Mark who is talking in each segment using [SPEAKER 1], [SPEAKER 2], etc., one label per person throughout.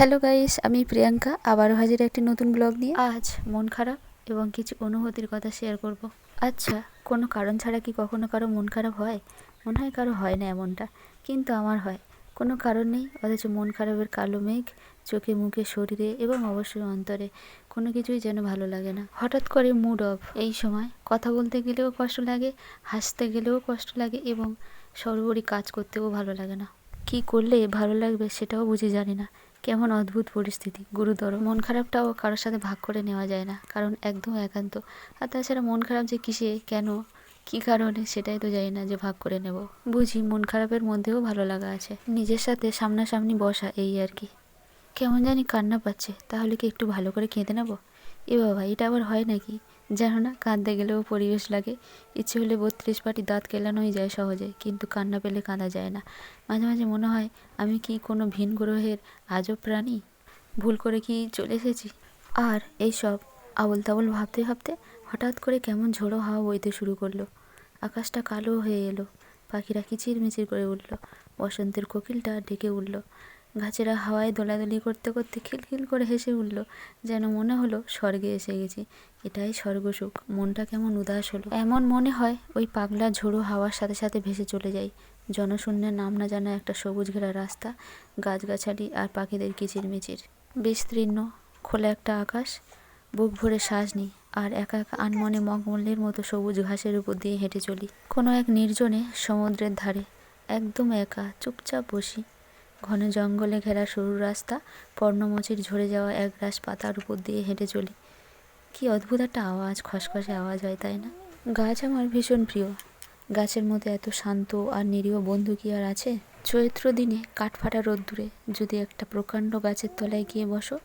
[SPEAKER 1] Hello guys আমি প্রিয়াঙ্কা। আবারও হাজির একটি নতুন ব্লগ নিয়ে। আজ মন খারাপ এবং কিছু অনুভূতির কথা শেয়ার করব। আচ্ছা কোনো কারণ ছাড়া কি কখনো কারও মন খারাপ হয়? মনে হয় কারও হয় না এমনটা কিন্তু আমার হয়। কোনো কারণ নেই অথচ মন খারাপের কালো মেঘ চোখে মুখে শরীরে এবং অবশ্যই অন্তরে কোনো কিছুই যেন ভালো লাগে না। হঠাৎ করে মুড অফ এই সময় কথা বলতে গেলেও কষ্ট লাগে হাসতে গেলেও কষ্ট লাগে এবং সর্বোপরি কাজ করতেও ভালো লাগে না। কি করলে ভালো লাগবে সেটাও বুঝে জানি না। কেমন অদ্ভুত পরিস্থিতি। গুরুতর। মন খারাপটাও কারোর সাথে ভাগ করে নেওয়া যায় না, কারণ একদম একান্ত। আর তাছাড়া মন খারাপ যে কিসে, কেন, কি কারণে সেটাই তো জানি না যে ভাগ করে নেব। বুঝি মন খারাপের মধ্যেও ভালো লাগা আছে। নিজের সাথে সামনাসামনি বসা এই আর কি। কেমন জানি কান্না পাচ্ছে, তাহলে কি একটু ভালো করে কেঁদে নেব? এ বাবা, এটা আবার হয় নাকি? না কাঁদতে গেলেও পরিবেশ লাগে। ইচ্ছে হলে বত্রিশ পাটি দাঁত কেলানোই যায় সহজে, কিন্তু কান্না পেলে কাঁদা যায় না। মাঝে মাঝে মনে হয়, আমি কি কোনো ভিন গ্রহের আজব প্রাণী? ভুল করে কি চলে এসেছি? আর এই সব আবল তাবল ভাবতে ভাবতে হঠাৎ করে কেমন ঝোড়ো হাওয়া বইতে শুরু করল। আকাশটা কালো হয়ে এলো, পাখিরা কিচিরমিচির করে উঠল, বসন্তের কোকিলটা ডেকে উঠল। গাছেরা হাওয়ায় দোলাদলি করতে করতে খিলখিল করে হেসে উঠল, যেন মনে হলো স্বর্গে এসে গেছি। এটাই স্বর্গসুখ। মনটা কেমন উদাস হলো। এমন মনে হয় ওই পাগলা ঝোড়ো হাওয়ার সাথে সাথে ভেসে চলে যাই। জনশূন্যের নাম না জানা একটা সবুজ ঘেরা রাস্তা, গাছগাছালি আর পাখিদের কিচিরমিচির। বিস্তীর্ণ, খোলা একটা আকাশ, বুক ভরে শ্বাস নিই আর একা একা আনমনে মগমল্লির মতো সবুজ ঘাসের উপর দিয়ে হেঁটে চলি। কোনো এক নির্জনে সমুদ্রের ধারে, একদম একা, চুপচাপ বসি। ঘন জঙ্গলে ঘেরা সরু রাস্তা, পর্ণমোচির ঝরে যাওয়া এক গ্রাস পাতার উপর দিয়ে হেঁটে চলি। কি অদ্ভুত একটা আওয়াজ, খসখসে আওয়াজ হয়, তাই না? গাছ আমার ভীষণ প্রিয়। গাছের মধ্যে এত শান্ত আর নিরীহ বন্ধু কি আর আছে? চৈত্র দিনে কাঠফাটা রোদ্দুরে যদি একটা প্রকাণ্ড গাছের তলায় গিয়ে বসো,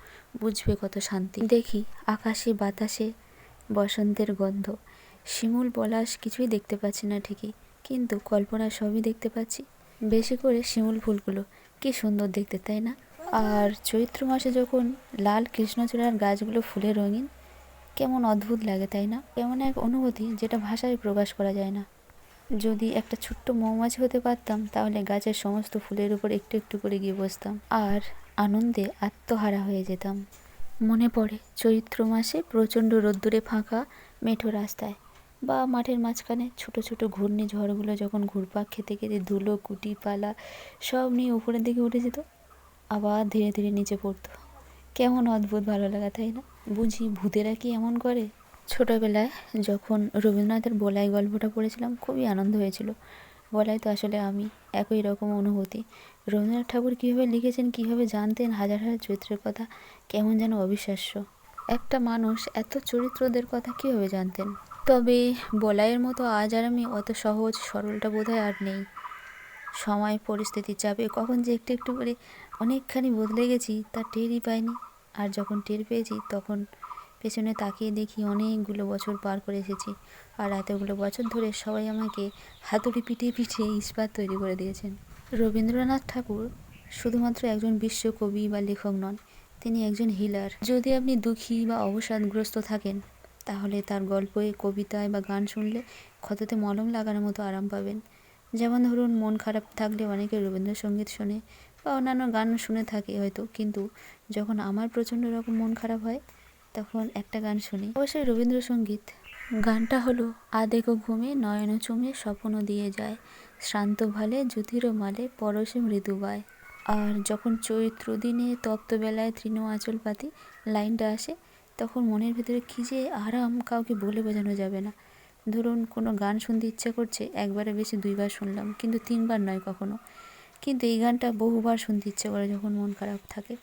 [SPEAKER 1] বুঝবে কত শান্তি। দেখি আকাশে বাতাসে বসন্তের গন্ধ। শিমুল পলাশ কিছুই দেখতে পাচ্ছি না ঠিকই, কিন্তু কল্পনা সবই দেখতে পাচ্ছি। বেশি করে শিমুল ফুলগুলো কি সুন্দর দেখতে, তাই না? আর চৈত্র মাসে যখন লাল কৃষ্ণচূড়ার গাছগুলো ফুলে রঙিন, কেমন অদ্ভুত লাগে, তাই না? এমন এক অনুভূতি যেটা ভাষায় প্রকাশ করা যায় না। যদি একটা ছোট্ট মৌমাছি হতে পারতাম, তাহলে গাছের সমস্ত ফুলের উপর একটু একটু করে গিয়ে বসতাম আর আনন্দে আত্মহারা হয়ে যেতাম। মনে পড়ে, চৈত্র মাসে প্রচণ্ড রোদ্দুরে ফাঁকা, মেঠো রাস্তায়। বা মাঠের মাঝখানে ছোট ছোট ঘূর্ণি ঝড়গুলো যখন ঘুরপাক খেতে খেতে ধুলো, কুটি, পালা সব নিয়ে উপরের দিকে উঠে যেত, আবার ধীরে ধীরে নিচে পড়তো। কেমন অদ্ভুত ভালো লাগা, তাই না? বুঝি ভূতেরা কি এমন করে? ছোটোবেলায় যখন রবীন্দ্রনাথের বলাই গল্পটা পড়েছিলাম, খুবই আনন্দ হয়েছিল। বলাই তো আসলে আমি, একই রকম অনুভূতি। রবীন্দ্রনাথ ঠাকুর কীভাবে লিখেছেন, কীভাবে জানতেন, হাজার হাজার চরিত্রের কথা, কেমন যেন অবিশ্বাস্য। একটা মানুষ এত চরিত্রদের কথা কীভাবে জানতেন? তবে বলাইয়ের মতো আজ আর আমি অত সহজ, সরলটা বোধহয় আর নেই। সময় পরিস্থিতির চাপে কখন যে একটু একটু করে অনেকখানি বদলে গেছি তা টেরই পাইনি। আর যখন টের পেয়েছি, তখন পেছনে তাকিয়ে দেখি অনেকগুলো বছর পার করে এসেছি। আর এতগুলো বছর ধরে সবাই আমাকে হাতুড়ি পিটিয়ে পিটিয়ে ইস্পাত তৈরি করে দিয়েছেন। রবীন্দ্রনাথ ঠাকুর শুধুমাত্র একজন বিশ্বকবি বা লেখক নন, তিনি একজন হিলার। যদি আপনি দুঃখী বা অবসাদগ্রস্ত থাকেন তাহলে তার গল্পে, কবিতায় বা গান শুনলে ক্ষততে মলম লাগানোর মতো আরাম পাবেন। যেমন ধরুন, মন খারাপ থাকলে অনেকে রবীন্দ্রসঙ্গীত শোনে বা অন্যান্য গান শুনে থাকে হয়তো, কিন্তু যখন আমার প্রচণ্ড রকম মন খারাপ হয়, তখন একটা গান শুনি। অবশ্যই রবীন্দ্রসঙ্গীত, গানটা হলো আদেক ঘুমে, নয়ন চুমে স্বপ্ন দিয়ে যায়। শ্রান্ত ভালে, জ্যোতির মালে, পরশে মৃদু বায়। আর যখন চৈত্র দিনে তপ্ত বেলায় তৃণ আঁচল পাতি লাইনটা আসে তখন মনের ভেতরে কী যে আরাম কাউকে বলে বোঝানো যাবে না। ধরুন, কোনো গান শুনতে ইচ্ছে করছে, একবারে বেশি দুইবার শুনলাম, কিন্তু তিনবার নয় কখনো। কিন্তু এই গানটা বহুবার শুনতে ইচ্ছে করে যখন মন খারাপ থাকে।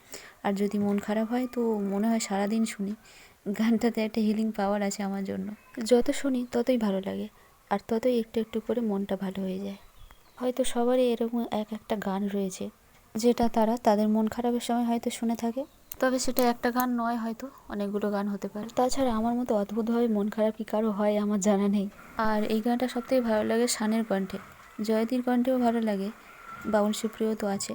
[SPEAKER 1] আর যদি মন খারাপ হয়, তো মনে হয় সারাদিন শুনি। গানটাতে একটা হিলিং পাওয়ার আছে আমার জন্য। যত শুনি, ততই ভালো লাগে, আর ততই একটু একটু করে মনটা ভালো হয়ে যায়। হয়তো সবারই এরকম এক একটা গান রয়েছে, যেটা তারা তাদের মন খারাপের সময় হয়তো শুনে থাকে। তবে সেটা একটা গান নয় হয়তো অনেকগুলো গান হতে পারে। তাছাড়া আমার মতো অদ্ভুতভাবে মন খারাপ কি কারও হয় আমার জানা নেই। আর এই গানটা সবথেকে ভালো লাগে শানের কণ্ঠে। জয়তীর কণ্ঠেও ভালো লাগে বাউল সুপ্রিয় তো আছে।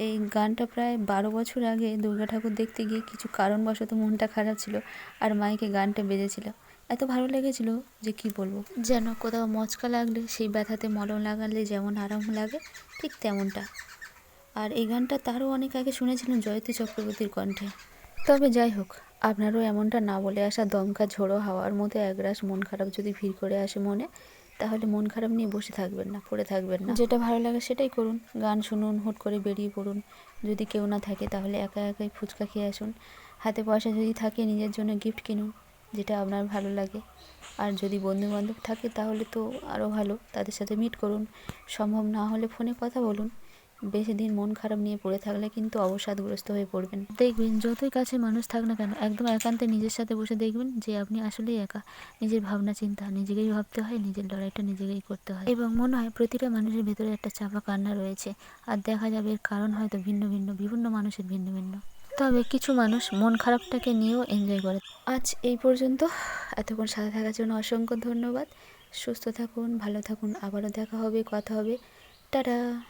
[SPEAKER 1] এই গানটা প্রায় বারো বছর আগে দুর্গা ঠাকুর দেখতে গিয়ে কিছু কারণবশত মনটা খারাপ ছিল আর মাইকে গানটা বেজেছিল। এত ভালো লেগেছিল যে কি বলব? যেন কোথাও মচকা লাগলে সেই ব্যথাতে মলম লাগালে যেমন আরাম লাগে ঠিক তেমনটা। আর এই গানটা তারও অনেক আগে শুনেছিলাম জয়তী চক্রবর্তীর কণ্ঠে। তবে যাই হোক, আপনারও এমনটা না বলে আসা দমকা ঝোড়ো হাওয়ার মতো একরাশ মন খারাপ যদি ভিড় করে আসে মনে, তাহলে মন খারাপ নিয়ে বসে থাকবেন না, পড়ে থাকবেন না। যেটা ভালো লাগে সেটাই করুন, গান শুনুন, হুট করে বেরিয়ে পড়ুন। যদি কেউ না থাকে তাহলে একা একাই ফুচকা খেয়ে আসুন। হাতে পয়সা যদি থাকে নিজের জন্য গিফট কিনুন, যেটা আপনার ভালো লাগে। আর যদি বন্ধু বান্ধব থাকে তাহলে তো আরও ভালো, তাদের সাথে মিট করুন। সম্ভব না হলে ফোনে কথা বলুন। বেশি দিন মন খারাপ নিয়ে পড়ে থাকলে কিন্তু অবসাদগ্রস্ত হয়ে পড়বেন। দেখবেন, যতই কাছে মানুষ থাক না কেন, একদম একান্তে নিজের সাথে বসে দেখবেন যে আপনি আসলেই একা। নিজের ভাবনা, চিন্তা, নিজেকেই ভাবতে হয়, নিজের লড়াইটা নিজেকেই করতে হয়। এবং মনে হয় প্রতিটা মানুষের ভেতরে একটা চাপা কান্না রয়েছে। আর দেখা যাবে এর কারণ হয়তো ভিন্ন ভিন্ন, বিভিন্ন মানুষের ভিন্ন ভিন্ন। তবে কিছু মানুষ মন খারাপটাকে নিয়েও এনজয় করে। আজ এই পর্যন্ত। এতক্ষণ সাথে থাকার জন্য অসংখ্য ধন্যবাদ। সুস্থ থাকুন, ভালো থাকুন। আবারও দেখা হবে, কথা হবে। টাটা!